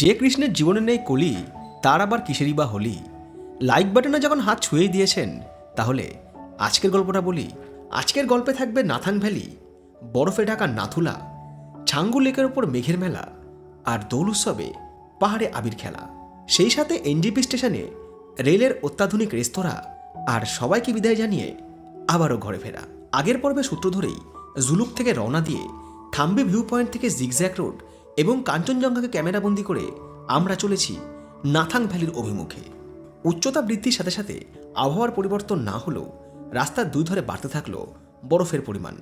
যে কৃষ্ণের জীবনে নেই কলি, তার আবার কিসেরই বা হলি? লাইক বাটনে যখন হাত ছুঁয়ে দিয়েছেন, তাহলে আজকের গল্পটা বলি। আজকের গল্পে থাকবে নাথাং ভ্যালি, বরফে ঢাকা নাথুলা ছাঙ্গু লেকের ওপর মেঘের মেলা, আর দোল উৎসবে পাহাড়ে আবির খেলা। সেই সাথে এনজিপি স্টেশনে রেলের অত্যাধুনিক রেস্তোরাঁ, আর সবাইকে বিদায় জানিয়ে আবারও ঘরে ফেরা। আগের পর্বে সূত্র ধরেই, জুলুক থেকে রওনা দিয়ে, থাম্বি ভিউ পয়েন্ট থেকে জিগজ্যাক রোড এবং কাঞ্চনজঙ্ঘাকে ক্যামেরাবন্দি করে আমরা চলেছি নাথাং ভ্যালির অভিমুখে। উচ্চতা বৃদ্ধির সাথে সাথে আবহাওয়ার পরিবর্তন না হলেও রাস্তার দুই ধারে বাড়তে থাকল বরফের পরিমাণ।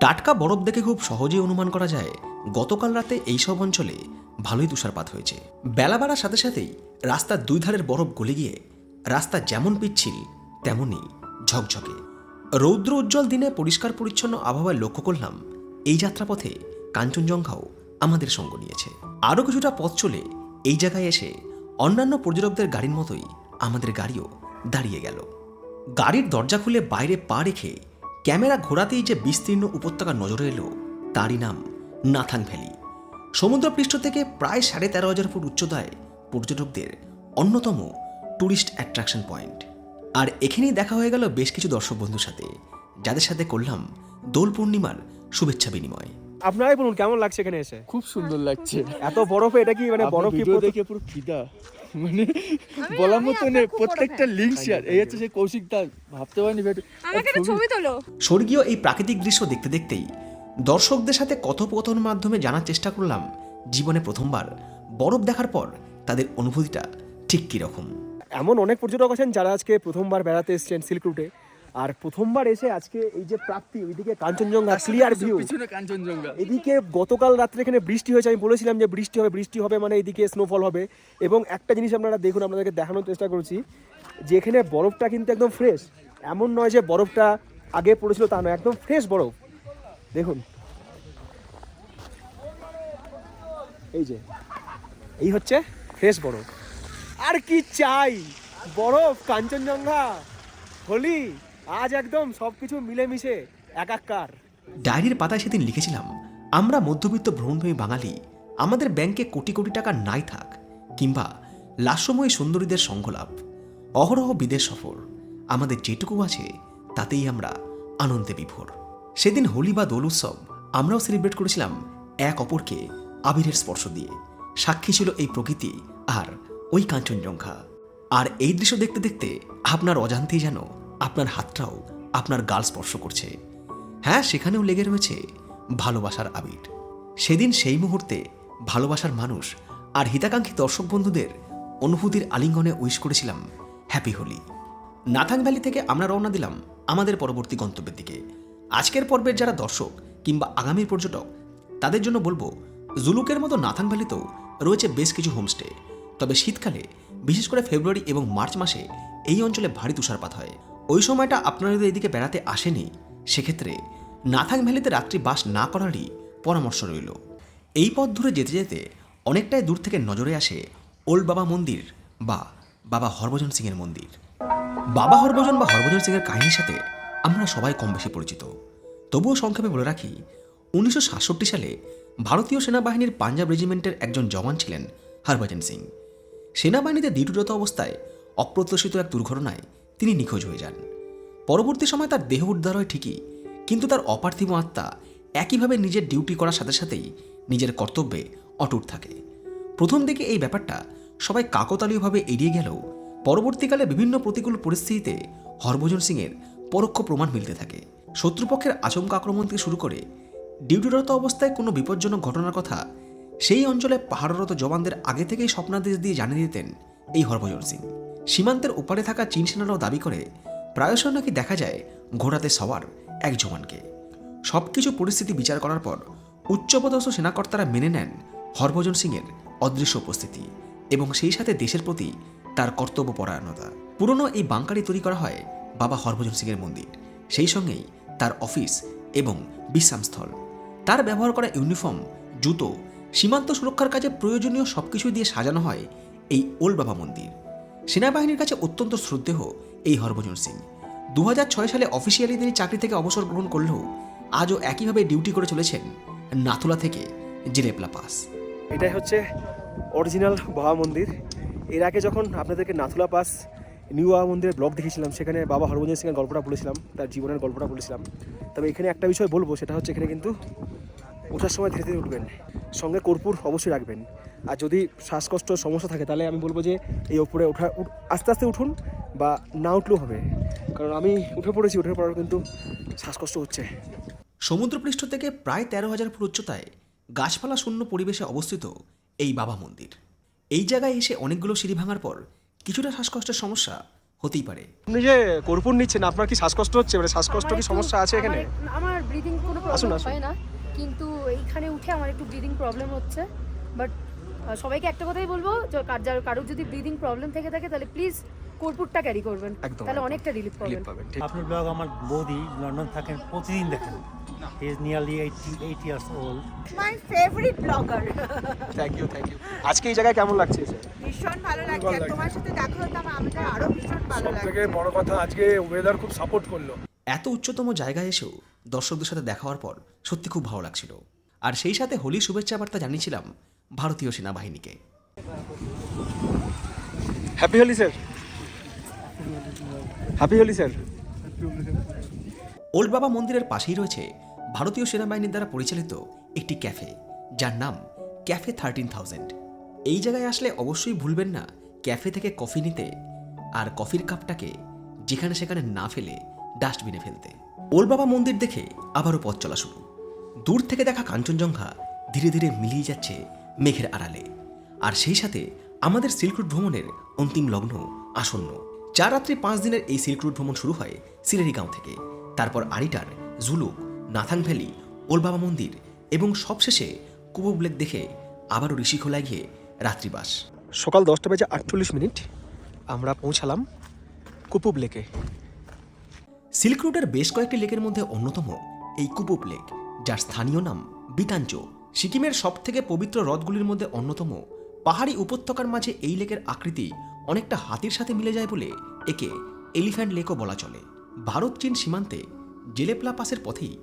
টাটকা বরফ দেখে খুব সহজেই অনুমান করা যায়, গতকাল রাতে এইসব অঞ্চলে ভালোই তুষারপাত হয়েছে। বেলা বাড়ার সাথে সাথেই রাস্তার দুই ধারের বরফ গলে গিয়ে রাস্তা যেমন পিচ্ছিল তেমনই ঝকঝকে। রৌদ্র উজ্জ্বল দিনে পরিষ্কার পরিচ্ছন্ন আবহাওয়ায় লক্ষ্য করলাম এই যাত্রাপথে কাঞ্চনজঙ্ঘাও আমাদের সঙ্গ নিয়েছে। আরও কিছুটা পথ চলে এই জায়গায় এসে অন্যান্য পর্যটকদের গাড়ির মতোই আমাদের গাড়িও দাঁড়িয়ে গেল। গাড়ির দরজা খুলে বাইরে পা রেখে ক্যামেরা ঘোরাতেই যে বিস্তীর্ণ উপত্যকা নজরে এলো, তারই নাম নাথাং ভ্যালি। সমুদ্রপৃষ্ঠ থেকে প্রায় সাড়ে তেরো হাজার ফুট উচ্চতায় পর্যটকদের অন্যতম ট্যুরিস্ট অ্যাট্রাকশন পয়েন্ট। আর এখানেই দেখা হয়ে গেল বেশ কিছু দর্শক বন্ধুর সাথে, যাদের সাথে করলাম দোল পূর্ণিমার শুভেচ্ছা বিনিময়। আপনারাই বলুন কেমন লাগছে এখানে এসে? খুব সুন্দর লাগছে। এত বরফে এটা কি মানে বরফ কি দেখে পুরো ফিদা। মানে বলার মতো নেই প্রত্যেকটা লিঙ্ক শেয়ার এই হচ্ছে সেই কৌশিক দা ভাবতে পারিনি ছবি তোলো। স্বর্গীয় এই প্রাকৃতিক দৃশ্য দেখতে দেখতেই দর্শকদের সাথে কথোপকথনের মাধ্যমে জানার চেষ্টা করলাম জীবনে প্রথমবার। বরফ দেখার পর তাদের অনুভূতিটা ঠিক কীরকম? এমন অনেক পর্যটক আছেন যারা আজকে প্রথমবার বেড়াতে এসেছেন সিল্ক রুটে। আর প্রথমবার এসে আজকে এই যে প্রাপ্তি ওইদিকে কাঞ্চনজঙ্ঘা ক্লিয়ার ভিউ পিছনে কাঞ্চনজঙ্ঘা। এদিকে গতকাল রাত্রে এখানে বৃষ্টি হয়েছে আমি বলেছিলাম যে বৃষ্টি হবে বৃষ্টি হবে মানে এদিকে স্নোফল হবে। এবং একটা জিনিস আপনারা দেখুন আপনাদেরকে দেখানোর চেষ্টা করছি যে এখানে বরফটা কিন্তু একদম ফ্রেশ এমন নয় যে বরফটা আগে পড়েছিল তা নয় একদম ফ্রেশ বরফ। দেখুন। এই যে এই হচ্ছে ফ্রেশ বরফ। আর কি চাই? বরফ কাঞ্চনজঙ্ঘা হোলি। আজ একদম সব কিছু মিলেমিশে, একাকার। ডায়েরির পাতায় সেদিন লিখেছিলাম, আমরা মধ্যবিত্ত ভ্রমণভূমি বাঙালি, আমাদের ব্যাংকে কোটি কোটি টাকা নাই থাক, কিংবা লাস্যময়ী সুন্দরীদের সঙ্গলাভ, অহরহ বিদেশ সফর, আমাদের যেটুকু আছে, তাতেই আমরা আনন্দে বিভোর। সেদিন হোলি বা দোল উৎসব, আমরাও সেলিব্রেট করেছিলাম এক অপরকে আবিরের স্পর্শ দিয়ে। সাক্ষী ছিল এই প্রকৃতি আর ওই কাঞ্চনজঙ্ঘা আর এই দৃশ্য দেখতে দেখতে আপনার অজান্তেই যেন আপনার হাতটাও আপনার গাল স্পর্শ করছে। হ্যাঁ সেখানেও লেগে রয়েছে ভালোবাসার আবির। সেদিন সেই মুহূর্তে ভালোবাসার মানুষ আর হিতাকাঙ্ক্ষী দর্শক বন্ধুদের অনুভূতির আলিঙ্গনে উইশ করেছিলাম হ্যাপি হোলি। নাথাং ভ্যালি থেকে আমরা রওনা দিলাম আমাদের পরবর্তী গন্তব্যের দিকে। আজকের পর্বের যারা দর্শক কিংবা আগামীর পর্যটক, তাদের জন্য বলব, জুলুকের মতো নাথাং ভ্যালিতেও রয়েছে বেশ কিছু হোমস্টে। তবে শীতকালে, বিশেষ করে ফেব্রুয়ারি এবং মার্চ মাসে এই অঞ্চলে ভারী তুষারপাত হয়। ওই সময়টা আপনারা যদি এদিকে বেড়াতে আসেনি সেক্ষেত্রে নাথাং ভ্যালিতে রাত্রি বাস না করারই পরামর্শ রইল। এই পথ ধরে যেতে যেতে অনেকটাই দূর থেকে নজরে আসে ওল্ড বাবা মন্দির বা বাবা হরভজন সিংয়ের মন্দির। বাবা হরভজন বা হরভজন সিংয়ের কাহিনীর সাথে আমরা সবাই কম বেশি পরিচিত। তবুও সংক্ষেপে বলে রাখি, উনিশশো সাতষট্টি সালে ভারতীয় সেনাবাহিনীর পাঞ্জাব রেজিমেন্টের একজন জওয়ান ছিলেন হরভজন সিং। সেনাবাহিনীতে ডিউটিরত অবস্থায় অপ্রত্যাশিত এক দুর্ঘটনায় তিনি নিখোঁজ হয়ে যান। পরবর্তী সময় তার দেহ উদ্ধার হয় ঠিকই, কিন্তু তার অপার্থিব আত্মা একইভাবে নিজের ডিউটি করার সাথে সাথেই নিজের কর্তব্যে অটুট থাকে। প্রথম দিকে এই ব্যাপারটা সবাই কাকতালীয়ভাবে এড়িয়ে গেলেও পরবর্তীকালে বিভিন্ন প্রতিকূল পরিস্থিতিতে হরভজন সিংয়ের পরোক্ষ প্রমাণ মিলতে থাকে। শত্রুপক্ষের আচমকা আক্রমণ থেকে শুরু করে ডিউটিরত অবস্থায় কোনো বিপজ্জনক ঘটনার কথা সেই অঞ্চলে পাহাড়রত জওয়ানদের আগে থেকেই স্বপ্নাদেশ দিয়ে জানিয়ে দিতেন এই হরভজন সিং। সীমান্তের ওপারে থাকা চীন সেনারাও দাবি করে, প্রায়শই নাকি দেখা যায় ঘোড়াতে সওয়ার এক জওয়ানকে। সবকিছু পরিস্থিতি বিচার করার পর উচ্চপদস্থ সেনাকর্তারা মেনে নেন হরভজন সিংয়ের অদৃশ্য উপস্থিতি এবং সেই সাথে দেশের প্রতি তার কর্তব্য পরায়ণতা পুরনো এই বাংকারি তৈরি করা হয় বাবা হরভজন সিংয়ের মন্দির, সেই সঙ্গেই তার অফিস এবং বিশ্রামস্থল। তার ব্যবহার করা ইউনিফর্ম, জুতো, সীমান্ত সুরক্ষার কাজে প্রয়োজনীয় সব সবকিছু দিয়ে সাজানো হয় এই ওল বাবা মন্দির। সেনাবাহিনীর কাছে অত্যন্ত শ্রদ্ধেহ এই হরভজন সিং। দু হাজার ছয় সালে অফিসিয়ালি তিনি চাকরি থেকে অবসর গ্রহণ করলেও আজও একইভাবে ডিউটি করে চলেছেন নাথুলা থেকে জিলেপলা পাস এটাই হচ্ছে অরিজিনাল বাবা মন্দির। এর আগে যখন আপনাদেরকে নাথুলা পাস নিউ বাবা মন্দিরের ব্লগ দেখেছিলাম সেখানে বাবা হরভঞ্জন সিংয়ের গল্পটা বলেছিলাম, তার জীবনের গল্পটা বলেছিলাম। তবে এখানে একটা বিষয় বলব, সেটা হচ্ছে এখানে কিন্তু ওঠার সময় ধীরে ধীরে উঠবেন। সঙ্গে কর্পূর অবশ্যই রাখবেন। আর যদি শ্বাসকষ্ট সমস্যা থাকে তাহলে আমি বলব যে এই ওপরে ওঠা আস্তে আস্তে উঠুন বা না উঠলেও হবে। কারণ আমি উঠে পড়েছি উঠে পড়ার কিন্তু শ্বাসকষ্ট হচ্ছে। সমুদ্রপৃষ্ঠ থেকে প্রায় তেরো হাজার ফুট উচ্চতায় গাছপালা শূন্য পরিবেশে অবস্থিত এই বাবা মন্দির। এই জায়গায় এসে অনেকগুলো সিঁড়ি ভাঙার পর কিছুটা শ্বাসকষ্টের সমস্যা হতেই পারে। আপনি যে কর্পূর নিচ্ছেন আপনার কি শ্বাসকষ্ট হচ্ছে? মানে শ্বাসকষ্ট কি সমস্যা আছে এখানে? আমার- ব্রিদিং কোনো আসুন, প্রবলেম আসুন। হয় না। কিন্তু এইখানে উঠে আমার একটু ব্রিদিং প্রবলেম হচ্ছে। বাট সবাইকে একটা কথাই বলব কার- যার কারোর যদি ব্রিদিং প্রবলেম থেকে থাকে তাহলে প্লিজ কর্পূরটা ক্যারি করবেন। তাহলে অনেকটা রিলিফ পাবেন। আপনার ব্লগ আমার বৌদি লন্ডন থাকেন প্রতিদিন দেখেন। He is nearly eighty eight years old my favourite blogger thank you thank you আজকে এই জায়গায় কেমন লাগছে? ভীষণ ভালো লাগছে। আর তোমার সাথে দেখা হতাম আমাদের আরও ভীষণ ভালো লাগছে। বড় কথা আজকে ওয়েদার খুব সাপোর্ট করল। এত উচ্চতম জায়গায় এসেও দর্শকদের সাথে দেখা হওয়ার পর সত্যি খুব ভালো লাগছিল। আর সেই সাথে হোলি শুভেচ্ছা বার্তা জানিয়েছিলাম ভারতীয় সেনাবাহিনীকে। Happy Holi sir happy Holi sir old Baba মন্দিরের পাশেই রয়েছে ভারতীয় সেনাবাহিনীর দ্বারা পরিচালিত একটি ক্যাফে যার নাম ক্যাফে থার্টিন থাউজেন্ড এই জায়গায় আসলে অবশ্যই ভুলবেন না ক্যাফে থেকে কফি নিতে আর কফির কাপটাকে যেখানে সেখানে না ফেলে ডাস্টবিনে ফেলতে। ওল্ড বাবা মন্দির দেখে আবারও পথ চলা শুরু। দূর থেকে দেখা কাঞ্চনজঙ্ঘা ধীরে ধীরে মিলিয়ে যাচ্ছে মেঘের আড়ালে। আর সেই সাথে আমাদের সিল্ক রুট ভ্রমণের অন্তিম লগ্ন আসন্ন। চার রাত্রি পাঁচ দিনের এই সিল্ক রুট ভ্রমণ শুরু হয় সিলেরিগাঁও থেকে। তারপর আরিটার, জুলুক নাথাং ভ্যালি ওলবাবা মন্দির এবং সবশেষে কুবুব লেক দেখে আবারও ঋষিখোলায় গিয়ে রাত্রিবাস। সকাল দশটা বেজে আটচল্লিশ মিনিট। আমরা পৌঁছালাম কুপুব লেকে সিল্ক রুটের বেশ কয়েকটি লেকের মধ্যে অন্যতম, এই কুপুপ লেক, যার স্থানীয় নাম বিতাঞ্চ সিকিমের সবথেকে পবিত্র হ্রদগুলির মধ্যে অন্যতম, পাহাড়ি উপত্যকার মাঝে এই লেকের আকৃতি অনেকটা হাতির সাথে মিলে যায় বলে একে এলিফ্যান্ট লেকও বলা চলে। ভারত, চীন সীমান্তে জেলেপ্লা পাসের পথেই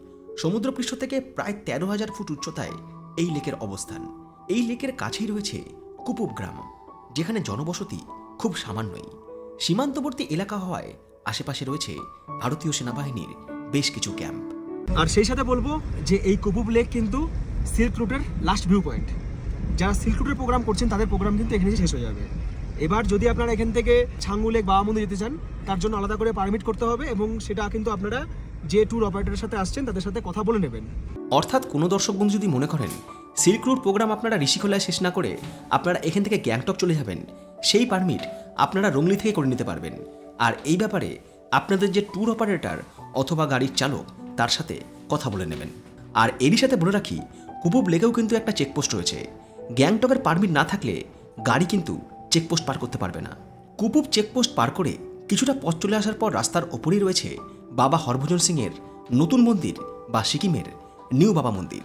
সমুদ্রপৃষ্ঠ থেকে প্রায় তেরো হাজার ফুট উচ্চতায় এই লেকের অবস্থান। এই লেকের কাছেই রয়েছে কুপুব গ্রাম, যেখানে জনবসতি খুব সামান্যই। সীমান্তবর্তী এলাকা হওয়ায় আশেপাশে রয়েছে ভারতীয় সেনাবাহিনীর বেশ কিছু ক্যাম্প। আর সেই সাথে বলব যে এই কুপুব লেক কিন্তু সিল্ক রুটের লাস্ট ভিউ পয়েন্ট যারা সিল্ক রুটের প্রোগ্রাম করছেন তাদের প্রোগ্রাম কিন্তু এখানে শেষ হয়ে যাবে। এবার যদি আপনারা এখান থেকে ছাঙ্গু লেক বাবা মন্দির যেতে চান তার জন্য আলাদা করে পারমিট করতে হবে এবং সেটা কিন্তু আপনারা যে ট্যুর অপারেটরের সাথে আসছেন তাদের সাথে কথা বলে নেবেন। অর্থাৎ কোনো দর্শক বন্ধু যদি মনে করেন সিল্ক রুট প্রোগ্রাম আপনারা ঋষিখোলায় শেষ না করে আপনারা এখান থেকে গ্যাংটক চলে যাবেন সেই পারমিট আপনারা রংলি থেকে করে নিতে পারবেন। আর এই ব্যাপারে আপনাদের যে ট্যুর অপারেটর অথবা গাড়ির চালক, তার সাথে কথা বলে নেবেন। আর এরই সাথে বলে রাখি কুপুব লেগেও কিন্তু একটা চেকপোস্ট রয়েছে। গ্যাংটকের পারমিট না থাকলে গাড়ি কিন্তু চেকপোস্ট পার করতে পারবে না। কুপুব চেকপোস্ট পার করে কিছুটা পথ চলে আসার পর রাস্তার ওপরেই রয়েছে বাবা হরভজন সিংয়ের নতুন মন্দির বা সিকিমের নিউ বাবা মন্দির,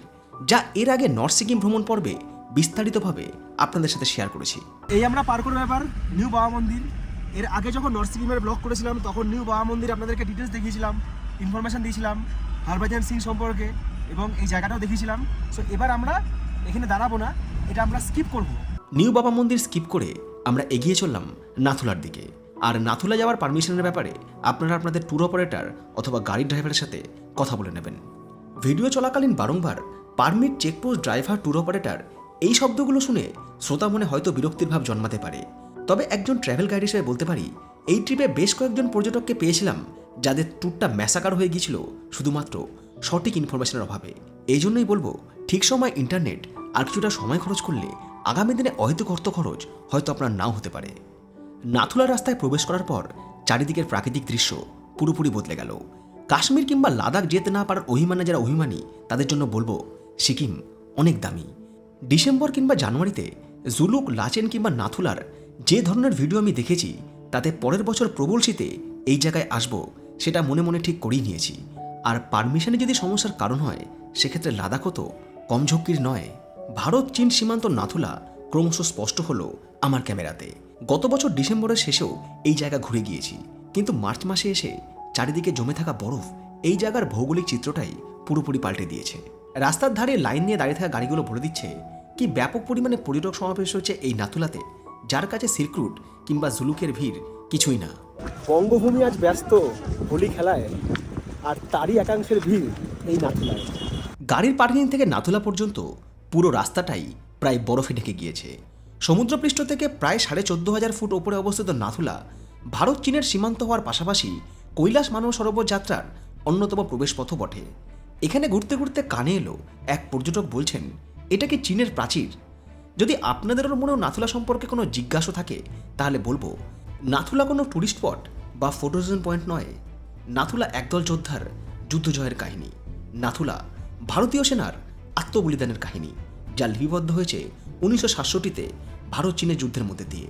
যা এর আগে নর্থ সিকিম ভ্রমণ পর্বে বিস্তারিতভাবে আপনাদের সাথে শেয়ার করেছি। এই আমরা পার করে ব্যাপার, নিউ বাবা মন্দির এর আগে যখন নর্থ সিকিমের ব্লগ করেছিলাম, তখন নিউ বাবা মন্দির আপনাদেরকে ডিটেলস দেখিয়েছিলাম ইনফরমেশন দিয়েছিলাম হরভজন সিং সম্পর্কে, এবং এই জায়গাটাও দেখিয়েছিলাম। সো এবার আমরা এখানে দাঁড়াবো না, এটা আমরা স্কিপ করব। নিউ বাবা মন্দির স্কিপ করে আমরা এগিয়ে চললাম নাথুলার দিকে। আর নাথুলা যাওয়ার পারমিশনের ব্যাপারে আপনারা আপনাদের ট্যুর অপারেটর অথবা গাড়ির ড্রাইভারের সাথে কথা বলে নেবেন। ভিডিও চলাকালীন বারংবার permit checkpost driver tour operator এই শব্দগুলো শুনে শ্রোতা মনে হয়তো বিরক্তির ভাব জন্মাতে পারে। তবে একজন ট্রাভেল গাইড হিসেবে বলতে পারি, এই ট্রিপে বেশ কয়েকজন পর্যটককে পেয়েছিলাম, যাদের ট্যুরটা ম্যাসাকার হয়ে গিয়েছিল, শুধুমাত্র সঠিক ইনফরমেশনের অভাবে। এই জন্যই বলব, ঠিক সময় ইন্টারনেট আর কিছুটা সময় খরচ করলে আগামী দিনে অহেতুক অর্থ খরচ হয়তো আপনার নাও হতে পারে। নাথুলা রাস্তায় প্রবেশ করার পর চারিদিকের প্রাকৃতিক দৃশ্য পুরোপুরি বদলে গেল। কাশ্মীর কিংবা লাদাখ যেতে না পারার অভিমানে যারা অভিমানী, তাদের জন্য বলব, সিকিম অনেক দামি। ডিসেম্বর কিংবা জানুয়ারিতে জুলুক, লাচেন কিংবা নাথুলার যে ধরনের ভিডিও আমি দেখেছি, তাতে পরের বছর প্রবল শীতে এই জায়গায় আসব, সেটা মনে মনে ঠিক করেই নিয়েছি। আর পারমিশনে যদি সমস্যার কারণ হয়, সেক্ষেত্রে লাদাখও তো কম ঝক্কির নয়। ভারত, চীন সীমান্ত নাথুলা ক্রমশ স্পষ্ট হলো আমার ক্যামেরাতে। গত বছর ডিসেম্বরের শেষেও এই জায়গা ঘুরে গিয়েছি। কিন্তু মার্চ মাসে এসে চারিদিকে জমে থাকা বরফ এই জায়গার ভৌগোলিক চিত্রটাই পুরোপুরি পাল্টে দিয়েছে। রাস্তার ধারে লাইন নিয়ে দাঁড়িয়ে থাকা গাড়িগুলো বলে দিচ্ছে, কি ব্যাপক পরিমাণে পর্যটক সমাবেশ হয়েছে এই নাথুলাতে? যার কাছে সিল্ক রুট কিংবা জুলুকের ভিড় কিছুই না। বঙ্গভূমি আজ ব্যস্ত হোলি খেলায় আর তারই একাংশের ভিড় এই নাথুলায়। গাড়ির পার্কিং থেকে নাথুলা পর্যন্ত পুরো রাস্তাটাই প্রায় বরফে ঢেকে গিয়েছে। সমুদ্রপৃষ্ঠ থেকে প্রায় সাড়ে চোদ্দ হাজার ফুট ওপরে অবস্থিত নাথুলা ভারত চীনের সীমান্ত হওয়ার পাশাপাশি কৈলাস মানব সরোবর যাত্রার অন্যতম প্রবেশপথও বটে। এখানে ঘুরতে ঘুরতে কানে এলো এক পর্যটক বলছেন এটা কি চীনের প্রাচীর? যদি আপনাদেরও মনেও নাথুলা সম্পর্কে কোনো জিজ্ঞাসা থাকে, তাহলে বলব, নাথুলা কোনো টুরিস্ট স্পট বা ফটোজেন পয়েন্ট নয়। নাথুলা একদল যোদ্ধার যুদ্ধ জয়ের কাহিনী। নাথুলা ভারতীয় সেনার আত্মবলিদানের কাহিনী, যা লিপিবদ্ধ হয়েছে উনিশশো সাতষট্টিতে ভারত চীনের যুদ্ধের মধ্যে দিয়ে।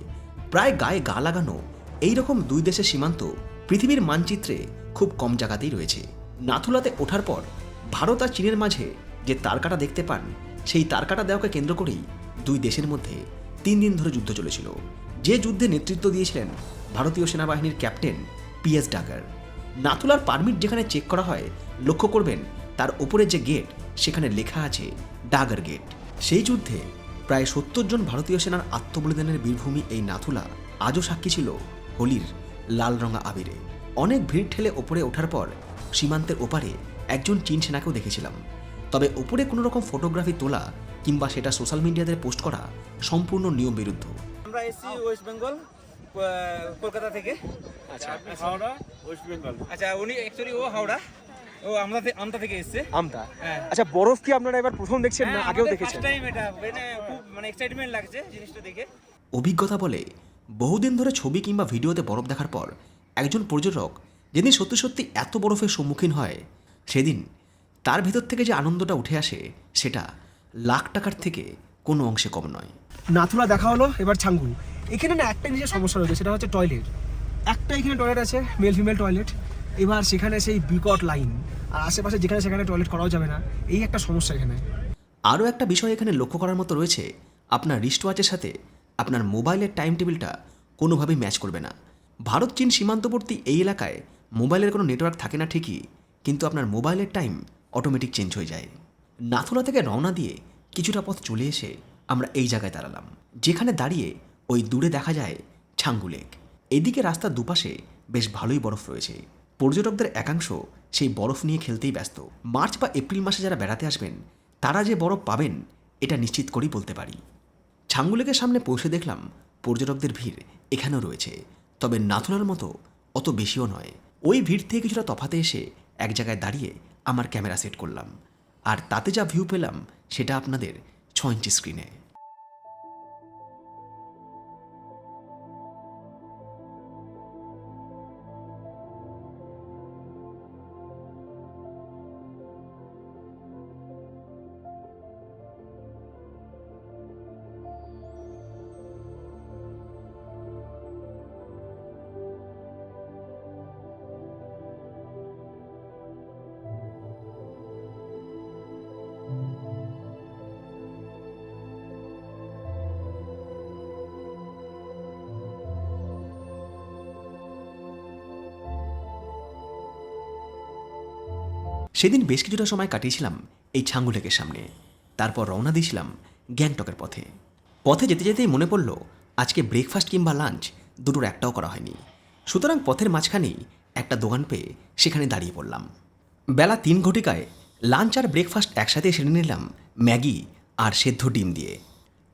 প্রায় গায়ে গা লাগানো এই রকম দুই দেশের সীমান্ত পৃথিবীর মানচিত্রে খুব কম জায়গাতেই রয়েছে। নাথুলাতে ওঠার পর ভারত আর চীনের মাঝে যে তারকাটা দেখতে পান, সেই তারকাটা দেওয়াকে কেন্দ্র করেই দুই দেশের মধ্যে তিন দিন ধরে যুদ্ধ চলেছিল। যে যুদ্ধে নেতৃত্ব দিয়েছিলেন ভারতীয় সেনাবাহিনীর ক্যাপ্টেন পিএস ডাকার নাথুলার পারমিট যেখানে চেক করা হয়, লক্ষ্য করবেন তার উপরে যে গেট, সেখানে লেখা আছে ডাগার গেট। সেই যুদ্ধে প্রায় সত্তর জন ভারতীয় সেনার আত্মবলিদানের বীরভূমি এই নাথুলা আজও সাক্ষী ছিল হোলির লাল রঙা আবিরে। অনেক ভিড় ঠেলে ওপরে ওঠার পর সীমান্তের ওপারে একজন চীন সেনাকেও দেখেছিলাম। তবে ওপরে কোনো রকম ফটোগ্রাফি তোলা কিংবা সেটা সোশ্যাল মিডিয়াতে পোস্ট করা সম্পূর্ণ নিয়ম বিরুদ্ধ। আমরা এসেছি ওয়েস্ট বেঙ্গল কলকাতা থেকে। আচ্ছা হাওড়া? ওয়েস্ট বেঙ্গল আচ্ছা উনি অ্যাকচুয়ালি ও হাওড়া ও আমদা থেকে আমদা থেকে এসেছে। আমতা? হ্যাঁ। আচ্ছা বরফ কি আপনারা এবার প্রথম দেখছেন না আগেও দেখেছেন? ফার্স্ট টাইম এটা মানে খুব মানে এক্সাইটমেন্ট লাগছে জিনিসটা দেখে। অভিজ্ঞতা বলে বহুদিন ধরে ছবি কিংবা ভিডিওতে বরফ দেখার পর একজন পর্যটক যেদিন সত্যি সত্যি এত বরফের সম্মুখীন হয় সেদিন তার ভেতর থেকে যে আনন্দটা উঠে আসে সেটা লাখ টাকার থেকে কোনো অংশে কম নয়। নাথুলা দেখা হলো এবার ছাঙ্গু এখানে না একটা নিজের সমস্যা রয়েছে সেটা হচ্ছে টয়লেট। একটা এখানে টয়লেট আছে মেল ফিমেল টয়লেট এবার সেখানে সেই বিকট লাইন আর আশেপাশে যেখানে সেখানে টয়লেট করাও যাবে না। এই একটা সমস্যা এখানে। আরও একটা বিষয় এখানে লক্ষ্য করার মতো রয়েছে আপনার রিস্ট ওয়াচের সাথে আপনার মোবাইলের টাইম টেবিলটা কোনোভাবেই ম্যাচ করবে না। ভারত চীন সীমান্তবর্তী এই এলাকায় মোবাইলের কোনো নেটওয়ার্ক থাকে না ঠিকই কিন্তু আপনার মোবাইলের টাইম অটোমেটিক চেঞ্জ হয়ে যায়। নাথুলা থেকে রওনা দিয়ে কিছুটা পথ চলে এসে আমরা এই জায়গায় দাঁড়ালাম, যেখানে দাঁড়িয়ে ওই দূরে দেখা যায় ছাঙ্গু লেক। এদিকে রাস্তার দুপাশে বেশ ভালোই বরফ রয়েছে। পর্যটকদের একাংশ সেই বরফ নিয়ে খেলতেই ব্যস্ত। মার্চ বা এপ্রিল মাসে যারা বেড়াতে আসবেন, তারা যে বরফ পাবেন, এটা নিশ্চিত করেই বলতে পারি। ছাঙ্গু লেকের সামনে পৌঁছে দেখলাম পর্যটকদের ভিড় এখানেও রয়েছে, তবে নাথুলার মতো অত বেশিও নয়। ওই ভিড় থেকে কিছুটা তফাতে এসে এক জায়গায় দাঁড়িয়ে আমার ক্যামেরা সেট করলাম। আর তাতে যা ভিউ পেলাম সেটা আপনাদের ছ ইঞ্চি স্ক্রিনে সেদিন বেশ কিছুটা সময় কাটিয়েছিলাম এই ছাঙ্গু লেকের সামনে। তারপর রওনা দিয়েছিলাম গ্যাংটকের পথে। পথে যেতে যেতেই মনে পড়ল, আজকে ব্রেকফাস্ট কিংবা লাঞ্চ দুটোর একটাও করা হয়নি। সুতরাং পথের মাঝখানেই একটা দোকান পেয়ে সেখানে দাঁড়িয়ে পড়লাম। বেলা তিন ঘটিকায় লাঞ্চ আর ব্রেকফাস্ট একসাথে সেরে নিলাম ম্যাগি আর সেদ্ধ ডিম দিয়ে।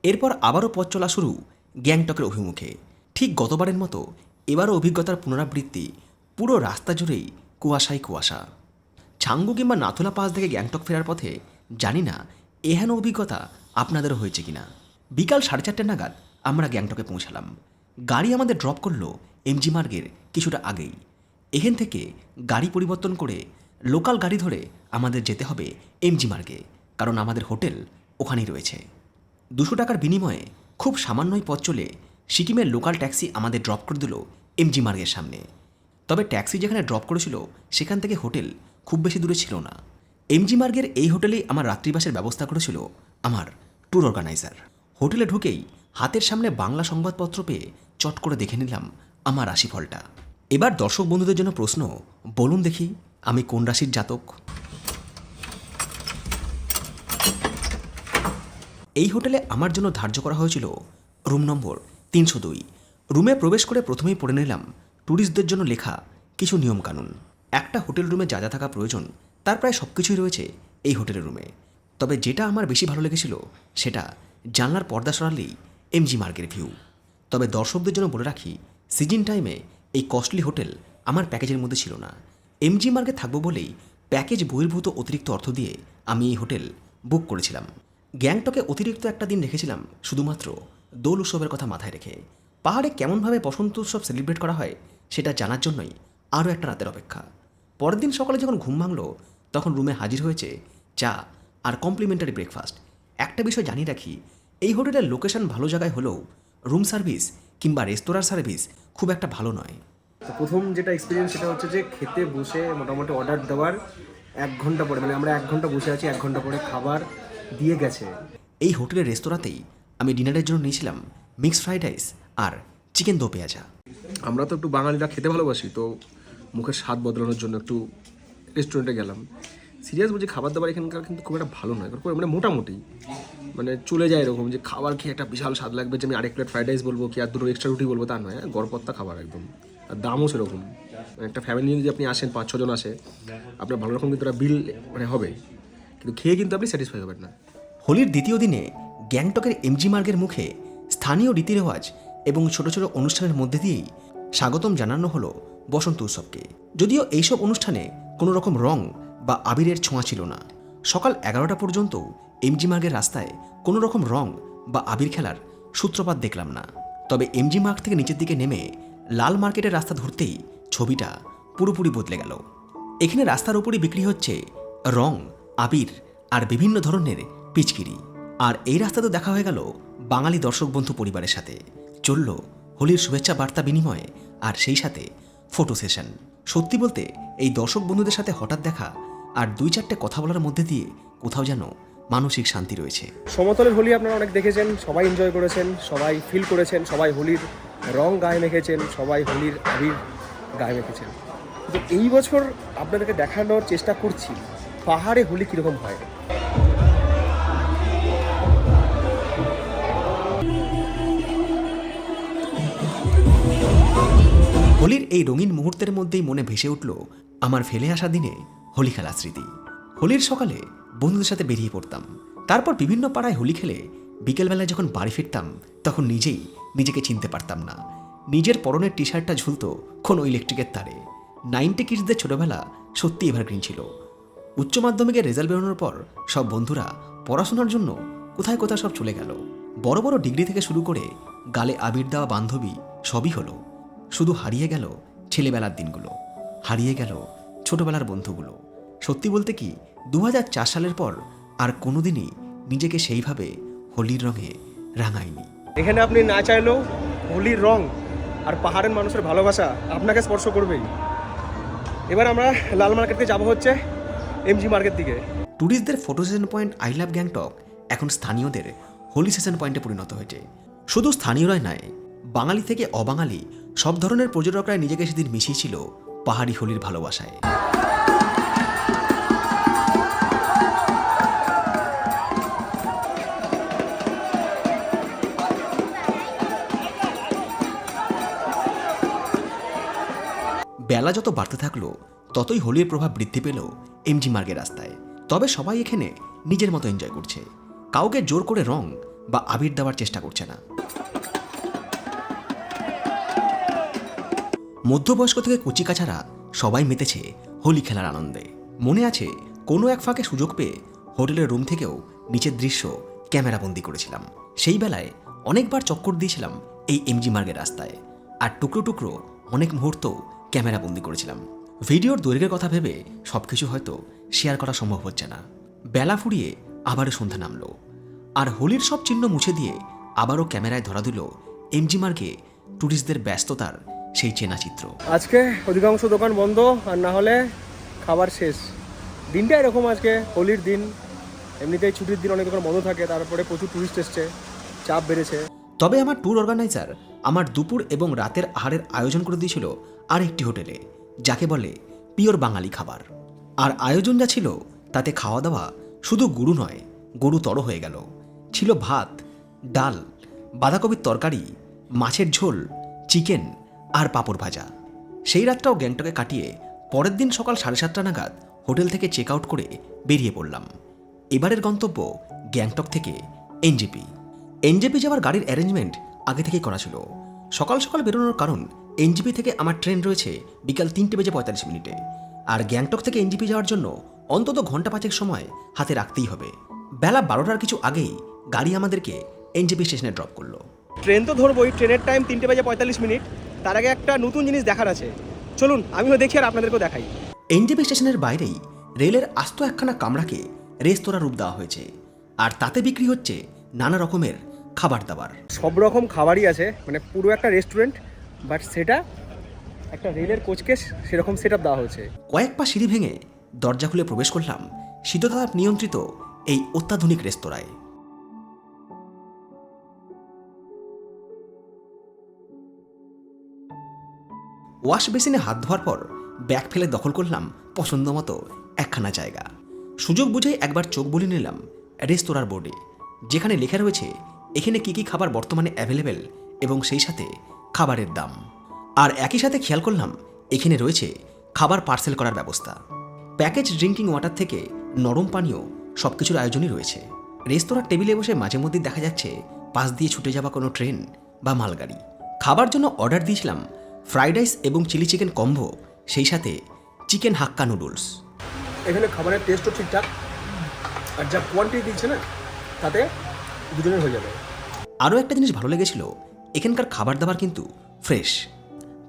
এরপর আবারও পথ চলা শুরু গ্যাংটকের অভিমুখে। ঠিক গতবারের মতো এবারও অভিজ্ঞতার পুনরাবৃত্তি পুরো রাস্তা জুড়েই কুয়াশাই কুয়াশা। ছাঙ্গু কিংবা নাথুলা পাস থেকে গ্যাংটক ফেরার পথে জানি না এহেন অভিজ্ঞতা আপনাদেরও হয়েছে কিনা। বিকাল সাড়ে চারটে নাগাদ আমরা গ্যাংটকে পৌঁছালাম। গাড়ি আমাদের ড্রপ করল এমজি মার্গের কিছুটা আগেই। এখান থেকে গাড়ি পরিবর্তন করে লোকাল গাড়ি ধরে আমাদের যেতে হবে এমজি মার্গে, কারণ আমাদের হোটেল ওখানেই রয়েছে। দুশো টাকার বিনিময়ে খুব সামান্যই পথ চলে সিকিমের লোকাল ট্যাক্সি আমাদের ড্রপ করে দিল এমজি মার্গের সামনে। তবে ট্যাক্সি যেখানে ড্রপ করেছিল সেখান থেকে হোটেল খুব বেশি দূরে ছিল না। এমজি মার্গের এই হোটেলেই আমার রাত্রিবাসের ব্যবস্থা করেছিল আমার ট্যুর অর্গানাইজার। হোটেলে ঢুকেই হাতের সামনে বাংলা সংবাদপত্র পেয়ে চট করে দেখে নিলাম আমার রাশিফলটা। এবার দর্শক বন্ধুদের জন্য প্রশ্ন, বলুন দেখি, আমি কোন রাশির জাতক? এই হোটেলে আমার জন্য ধার্য করা হয়েছিল রুম নম্বর তিনশো দুই। রুমে প্রবেশ করে প্রথমেই পড়ে নিলাম ট্যুরিস্টদের জন্য লেখা কিছু নিয়মকানুন। একটা হোটেল রুমে যা যা থাকা প্রয়োজন, তার প্রায় সব কিছুই রয়েছে এই হোটেলের রুমে। তবে যেটা আমার বেশি ভালো লেগেছিল, সেটা জানলার পর্দা সরালেই এমজি মার্গের ভিউ। তবে দর্শকদের জন্য বলে রাখি, সিজন টাইমে এই কস্টলি হোটেল আমার প্যাকেজের মধ্যে ছিল না। এমজি মার্গে থাকব বলেই প্যাকেজ বহির্ভূত অতিরিক্ত অর্থ দিয়ে আমি এই হোটেল বুক করেছিলাম। গ্যাংটকে অতিরিক্ত একটা দিন রেখেছিলাম শুধুমাত্র দোল উৎসবের কথা মাথায় রেখে। পাহাড়ে কেমনভাবে বসন্ত উৎসব সেলিব্রেট করা হয়, সেটা জানার জন্যই আরও একটা রাতের অপেক্ষা। পরের দিন সকালে যখন ঘুম ভাঙলো তখন রুমে হাজির হয়েছে চা আর কমপ্লিমেন্টারি ব্রেকফাস্ট একটা বিষয় জানিয়ে রাখি এই হোটেলের লোকেশন ভালো জায়গায় হলেও রুম সার্ভিস কিংবা রেস্তোরাঁর সার্ভিস খুব একটা ভালো নয়। তো প্রথম যেটা এক্সপিরিয়েন্স সেটা হচ্ছে যে খেতে বসে মোটামুটি অর্ডার দেওয়ার এক ঘণ্টা পরে মানে আমরা এক ঘণ্টা বসে আছি এক ঘণ্টা পরে খাবার দিয়ে গেছে। এই হোটেলের রেস্তোরাঁতেই আমি ডিনারের জন্য নিয়েছিলাম মিক্সড ফ্রাইড রাইস আর চিকেন দো পেঁয়াজা। আমরা তো একটু বাঙালিরা খেতে ভালোবাসি তো মুখের স্বাদ বদলানোর জন্য একটু রেস্টুরেন্টে গেলাম। সিরিয়াস বলছি খাবার দাবার এখানকার কিন্তু খুব একটা ভালো নয়। খুব মানে মোটামুটি। মানে চলে যায় এরকম যে খাবার খেয়ে একটা বিশাল স্বাদ লাগবে যে আমি আরেক প্লেট ফ্রাইড রাইস বলব কি আর দুটো এক্সট্রা রুটি বলব তা নয় হ্যাঁ, গড়পত্তা খাবার একদম। আর দামও সেরকম। মানে একটা ফ্যামিলি যদি আপনি আসেন পাঁচ ছজন আসে আপনার ভালো রকম কিন্তু বিল মানে হবে। কিন্তু খেয়ে কিন্তু আপনি স্যাটিসফাই হবেন না। হোলির দ্বিতীয় দিনে গ্যাংটকের এমজি মার্গের মুখে স্থানীয় রীতিরেওয়াজ এবং ছোট ছোট অনুষ্ঠানের মধ্যে দিয়েই স্বাগতম জানানো হলো বসন্ত উৎসবকে। যদিও এইসব অনুষ্ঠানে কোনো রকম রং বা আবিরের ছোঁয়া ছিল না। সকাল এগারোটা পর্যন্ত এমজি মার্গের রাস্তায় কোনো রকম রং বা আবির খেলার সূত্রপাত দেখলাম না। তবে এমজি মার্গ থেকে নিচের দিকে নেমে লাল মার্কেটের রাস্তা ধরতেই ছবিটা পুরোপুরি বদলে গেল। এখানে রাস্তার উপরই বিক্রি হচ্ছে রং, আবির আর বিভিন্ন ধরনের পিচকিরি। আর এই রাস্তা তো দেখা হয়ে গেল বাঙালি দর্শক বন্ধু পরিবারের সাথে। চলল হোলির শুভেচ্ছা বার্তা বিনিময়ে আর সেই সাথে ফটো সেশন। সত্যি বলতে, এই দর্শক বন্ধুদের সাথে হঠাৎ দেখা আর দুই চারটে কথা বলার মধ্যে দিয়ে কোথাও যেন মানসিক শান্তি রয়েছে। সমতলের হোলি আপনারা অনেক দেখেছেন, সবাই এনজয় করেছেন, সবাই ফিল করেছেন, সবাই হোলির রং গায়ে মেখেছেন, সবাই হোলির আবির গায়ে মেখেছেন। তো এই বছর আপনাদেরকে দেখানোর চেষ্টা করছি, পাহাড়ে হোলি কীরকম হয়? হোলির এই রঙিন মুহূর্তের মধ্যেই মনে ভেসে উঠল আমার ফেলে আসা দিনে হোলি খেলার স্মৃতি। হোলির সকালে বন্ধুদের সাথে বেরিয়ে পড়তাম। তারপর বিভিন্ন পাড়ায় হোলি খেলে বিকেলবেলায় যখন বাড়ি ফিরতাম, তখন নিজেই নিজেকে চিনতে পারতাম না। নিজের পরনের টি শার্টটা ঝুলতো কোনো ইলেকট্রিকের তারে। নাইনটি কিডসদের ছোটবেলা সত্যি এভারগ্রিন ছিল। উচ্চ মাধ্যমিকের রেজাল্ট বেরোনোর পর সব বন্ধুরা পড়াশোনার জন্য কোথায় কোথায় সব চলে গেল। বড় বড় ডিগ্রি থেকে শুরু করে গালে আবির দেওয়া বান্ধবী সবই হলো। শুধু হারিয়ে গেল ছেলেবেলার দিনগুলো হারিয়ে গেল ছোটবেলার বন্ধুগুলো। সত্যি বলতে কি দু হাজার চার সালের পর আর কোনোদিনই নিজেকে সেইভাবে হোলির রঙে রাঙায়নি। এখানে আপনি না চাইলেও হোলির রং আর পাহাড়ের মানুষের ভালোবাসা আপনাকে স্পর্শ করবেই। এবার আমরা লাল মার্কেটকে যাব হচ্ছে এমজি মার্কেট দিকে। ট্যুরিস্টদের photo session point I love Gangtok এখন স্থানীয়দের হোলি সেশন পয়েন্টে পরিণত হয়েছে। শুধু স্থানীয়রাই নয় বাঙালি থেকে অবাঙালি সব ধরনের পর্যটকরাই নিজেকে সেদিন মিশিয়েছিল পাহাড়ি হোলির ভালোবাসায়। বেলা যত বাড়তে থাকল, ততই হোলির প্রভাব বৃদ্ধি পেল এমজি মার্গের রাস্তায়। তবে সবাই এখানে নিজের মতো এনজয় করছে। কাউকে জোর করে রং বা আবির দেওয়ার চেষ্টা করছে না। মধ্যবয়স্ক থেকে কচিকাছাড়া সবাই মেতেছে হোলি খেলার আনন্দে। মনে আছে, কোনো এক ফাঁকে সুযোগ পেয়ে হোটেলের রুম থেকেও নিচের দৃশ্য ক্যামেরাবন্দি করেছিলাম। সেই বেলায় অনেকবার চক্কর দিয়েছিলাম এই এমজি মার্গের রাস্তায়। আর টুকরো টুকরো অনেক মুহূর্ত ক্যামেরাবন্দি করেছিলাম। ভিডিওর দৈর্ঘ্যের কথা ভেবে সবকিছু হয়তো শেয়ার করা সম্ভব হচ্ছে না। বেলা ফুরিয়ে আবারও সন্ধ্যা নামলো। আর হোলির সব চিহ্ন মুছে দিয়ে আবারও ক্যামেরায় ধরা দিল এমজি মার্গে ট্যুরিস্টদের ব্যস্ততার সেই চেনা চিত্র আজকে অধিকাংশ দোকান বন্ধ আর না হলে খাবার শেষ। দিনটা এরকম আজকে হোলির দিন। এমনিতেই ছুটির দিন অনেক দোকান বন্ধ থাকে তারপরে প্রচুর টুরিস্ট এসছে চাপ বেড়েছে। তবে আমার ট্যুর অর্গানাইজার আমার দুপুর এবং রাতের আহারের আয়োজন করে দিয়েছিল আর একটি হোটেলে যাকে বলে পিওর বাঙালি খাবার। আর আয়োজন যা ছিল তাতে খাওয়া দাওয়া শুধু গুরু নয় গরু তর হয়ে গেল। ছিল ভাত ডাল বাঁধাকপির তরকারি মাছের ঝোল চিকেন আর পাঁপড় ভাজা। সেই রাতটাও গ্যাংটকে কাটিয়ে পরের দিন সকাল সাড়ে সাতটা নাগাদ হোটেল থেকে চেক আউট করে বেরিয়ে পড়লাম। এবারের গন্তব্য গ্যাংটক থেকে এনজেপি। এনজেপি যাওয়ার গাড়ির অ্যারেঞ্জমেন্ট আগে থেকেই করা ছিল। সকাল সকাল বেরোনোর কারণ এনজিপি থেকে আমার ট্রেন রয়েছে বিকাল তিনটে বেজে পঁয়তাল্লিশ মিনিটে। আর গ্যাংটক থেকে এনজিপি যাওয়ার জন্য অন্তত ঘণ্টা পাঁচেক সময় হাতে রাখতেই হবে। বেলা বারোটার কিছু আগেই গাড়ি আমাদেরকে এনজিপি স্টেশনে ড্রপ করল। ট্রেন তো ধরবোই, ট্রেনের টাইম তিনটে বাজে পঁয়তাল্লিশ মিনিট। তার আগে একটা নতুন জিনিস দেখার আছে। চলুন আমিও দেখি আর আপনাদেরকেও দেখাই। এনজেপি স্টেশনের বাইরেই রেলের আস্ত একখানা কামরাকে রেস্তোরাঁ রূপ দেওয়া হয়েছে। আর তাতে বিক্রি হচ্ছে নানা রকমের খাবার দাবার। সব রকম খাবারই আছে মানে পুরো একটা রেস্টুরেন্ট বাট সেটা একটা রেলের কোচকে সেরকম সেট আপ দেওয়া হয়েছে। কয়েক পা সিঁড়ি ভেঙে দরজা খুলে প্রবেশ করলাম শীততাপ নিয়ন্ত্রিত এই অত্যাধুনিক রেস্তোরাঁয়। ওয়াশ বেসিনে হাত ধোয়ার পর ব্যাগ ফেলে দখল করলাম পছন্দ মতো একখানা জায়গা। সুযোগ বুঝে একবার চোখ বলে নিলাম রেস্তোরাঁর বোর্ডে, যেখানে লেখা রয়েছে, এখানে কী কী খাবার বর্তমানে অ্যাভেলেবেল এবং সেই সাথে খাবারের দাম। আর একই সাথে খেয়াল করলাম, এখানে রয়েছে খাবার পার্সেল করার ব্যবস্থা। প্যাকেজ ড্রিঙ্কিং ওয়াটার থেকে নরম পানীয় সব কিছুর আয়োজনই রয়েছে। রেস্তোরাঁর টেবিলে বসে মাঝে মধ্যে দেখা যাচ্ছে, পাশ দিয়ে ছুটে যাওয়া কোনো ট্রেন বা মালগাড়ি। খাবার জন্য অর্ডার দিয়েছিলাম ফ্রাইড রাইস এবং চিলি চিকেন কম্বো সেই সাথে চিকেন হাক্কা নুডলস। এখানে খাবারের টেস্টও ঠিকঠাক আর যা কোয়ান্টিটি দিচ্ছে না তাতে দুজনের হয়ে যাবে। আরও একটা জিনিস ভালো লেগেছিল এখানকার খাবার দাবার কিন্তু ফ্রেশ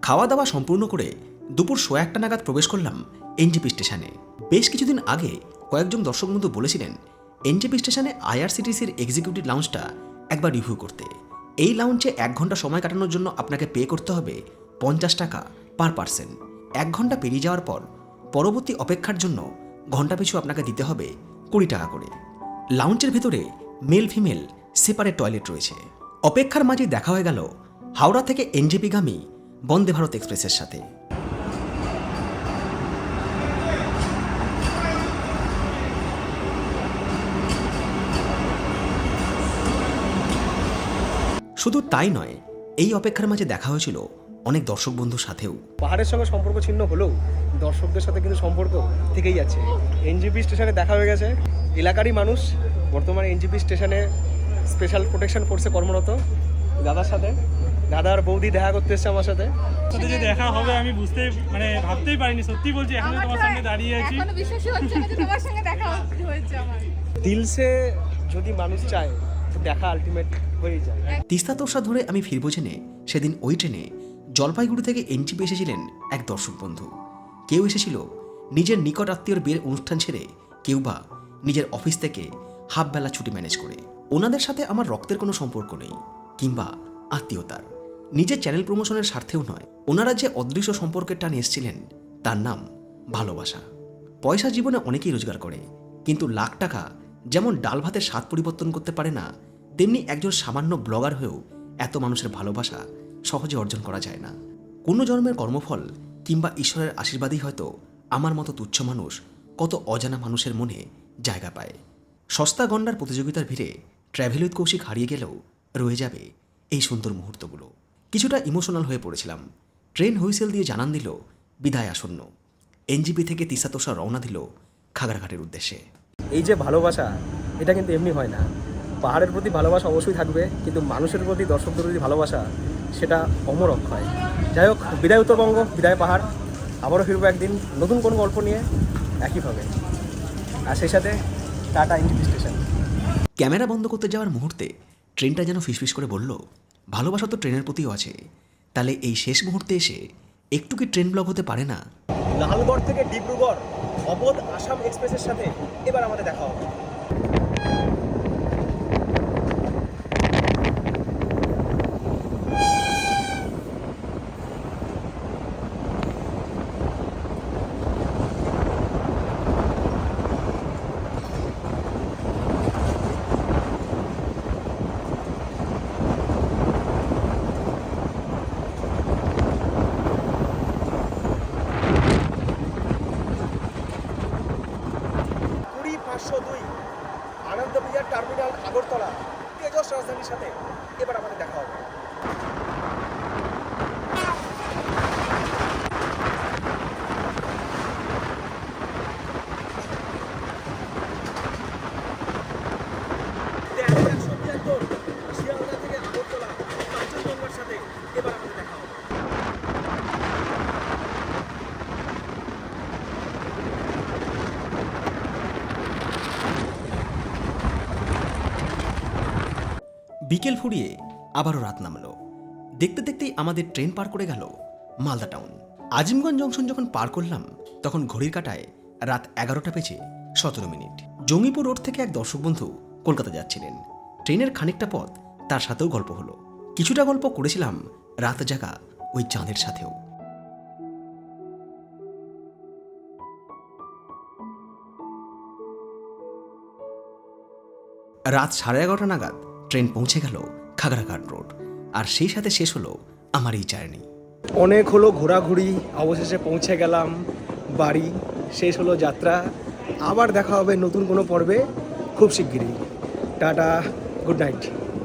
খাওয়া দাওয়া সম্পূর্ণ করে দুপুর সোয়া একটা নাগাদ প্রবেশ করলাম এনজিপি স্টেশনে। বেশ কিছুদিন আগে কয়েকজন দর্শক বন্ধু বলেছিলেন এনজিপি স্টেশনে আইআরসিটিসির এক্সিকিউটিভ লাউঞ্জটা একবার রিভিউ করতে। এই লাউঞ্জে এক ঘণ্টা সময় কাটানোর জন্য আপনাকে পে করতে হবে পঞ্চাশ টাকা পার পার্সন এক ঘণ্টা পেরিয়ে যাওয়ার পর পরবর্তী অপেক্ষার জন্য ঘণ্টা পিছু আপনাকে দিতে হবে কুড়ি টাকা করে। লাউঞ্জের ভেতরে মেল ফিমেল সেপারেট টয়লেট রয়েছে। অপেক্ষার মাঝে দেখা হয়ে গেল হাওড়া থেকে এনজেপিগামী বন্দে ভারত এক্সপ্রেসের সাথে। শুধু তাই নয়, এই অপেক্ষার মাঝে দেখা হয়েছিল অনেক দর্শক বন্ধুর সাথেও। পাহাড়ের সঙ্গে সম্পর্ক ছিন্ন হলেও দর্শকদের সাথে কিন্তু সম্পর্ক থেকেই যাচ্ছে। এনজিপি স্টেশনে দেখা হয়ে গেছে। এলাকারই মানুষ বর্তমানে এনজিপি স্টেশনে স্পেশাল প্রোটেকশন ফোর্সে কর্মরত। দাদার সাথে। দাদার বৌদি দেখা করতে এসছে আমার সাথে। সাথে যে দেখা হবে আমি বুঝতে মানে ভাবতেই পারিনি। সত্যি বলছি এখন তোমার সামনে দাঁড়িয়ে আছি। এখনও বিশ্বাসই হচ্ছে না যে তোমার সঙ্গে দেখা হয়েছে আমার। দিলসে যদি মানুষ চায় তো দেখা আলটিমেট হয়েই যায়। তিস্তা তোষা ধরে আমি ফিরবো জেনে সেদিন ওই ট্রেনে জলপাইগুড়ি থেকে এনজিপি এসেছিলেন এক দর্শক বন্ধু। কেউ এসেছিল নিজের নিকট আত্মীয়র বিয়ের অনুষ্ঠান ছেড়ে কেউ বা নিজের অফিস থেকে হাফ বেলা ছুটি ম্যানেজ করে। ওনাদের সাথে আমার রক্তের কোনো সম্পর্ক নেই, কিংবা আত্মীয়তার নিজের চ্যানেল প্রমোশনের স্বার্থেও নয়। ওনারা যে অদৃশ্য সম্পর্কের টানে এসেছিলেন, তার নাম ভালোবাসা। পয়সা জীবনে অনেকেই রোজগার করে, কিন্তু লাখ টাকা যেমন ডাল ভাতের স্বাদ পরিবর্তন করতে পারে না, তেমনি একজন সামান্য ব্লগার হয়েও এত মানুষের ভালোবাসা সহজে অর্জন করা যায় না। কোনো জন্মের কর্মফল কিংবা ঈশ্বরের আশীর্বাদই হয়তো আমার মতো তুচ্ছ মানুষ কত অজানা মানুষের মনে জায়গা পায়। সস্তা গণ্ডার প্রতিযোগিতার ভিড়ে ট্র্যাভেল উইথ কৌশিক হারিয়ে গেলেও রয়ে যাবে এই সুন্দর মুহূর্তগুলো। কিছুটা ইমোশনাল হয়ে পড়েছিলাম। ট্রেন হুইসেল দিয়ে জানান দিল, বিদায় আসন্ন। এনজিপি থেকে তিসাতোষা রওনা দিল খাগড়াঘাটের উদ্দেশ্যে। এই যে ভালোবাসা, এটা কিন্তু এমনি হয় না। পাহাড়ের প্রতি ভালোবাসা অবশ্যই থাকবে, কিন্তু মানুষের প্রতি দর্শকদের প্রতি ভালোবাসা সেটা অমর অক্ষয় যাই হোক বিদায় উত্তরবঙ্গ বিদায় পাহাড়। আবারও ফিরবো একদিন নতুন কোনো গল্প নিয়ে একইভাবে আর সেই সাথে টাটা এনজিপি স্টেশন। ক্যামেরা বন্ধ করতে যাওয়ার মুহূর্তে ট্রেনটা যেন ফিসফিস করে বলল ভালোবাসা তো ট্রেনের প্রতিও আছে। তাহলে এই শেষ মুহূর্তে এসে একটু কি ট্রেন ব্লক হতে পারে না? লালগড় থেকে ডিব্রুগড় অবধ আসাম এক্সপ্রেসের সাথে এবার আমাদের দেখা হবে কুড়ি পাঁচশো দুই ফ্যামিলির সাথে এবার আমাদের দেখা হবে দেখো একসঙ্গে একদম শিয়ালদা থেকে আগরতলা কাঞ্চনজঙ্ঘার সাথে এবার আমাদের দেখা হবে বিকেল ফুরিয়ে আবারও রাত নামলো। দেখতে দেখতেই আমাদের ট্রেন পার করে গেল মালদা টাউন। আজিমগঞ্জ জংশন যখন পার করলাম, তখন ঘড়ির কাটায় রাত এগারোটা বেজে সতেরো মিনিট। জঙ্গিপুর রোড থেকে এক দর্শক বন্ধু কলকাতা যাচ্ছিলেন। ট্রেনের খানিকটা পথ তার সাথেও গল্প হলো। কিছুটা গল্প করেছিলাম রাত জাগা ওই চাঁদের সাথেও। রাত সাড়ে এগারোটা নাগাদ ট্রেন পৌঁছে গেল খাগড়াঘাট রোড। আর সেই সাথে শেষ হলো আমার এই জার্নি। অনেক হলো ঘোরাঘুরি, অবশেষে পৌঁছে গেলাম বাড়ি, শেষ হলো যাত্রা। আবার দেখা হবে নতুন কোনো পর্বে। খুব শিগগিরই। Tata, good night.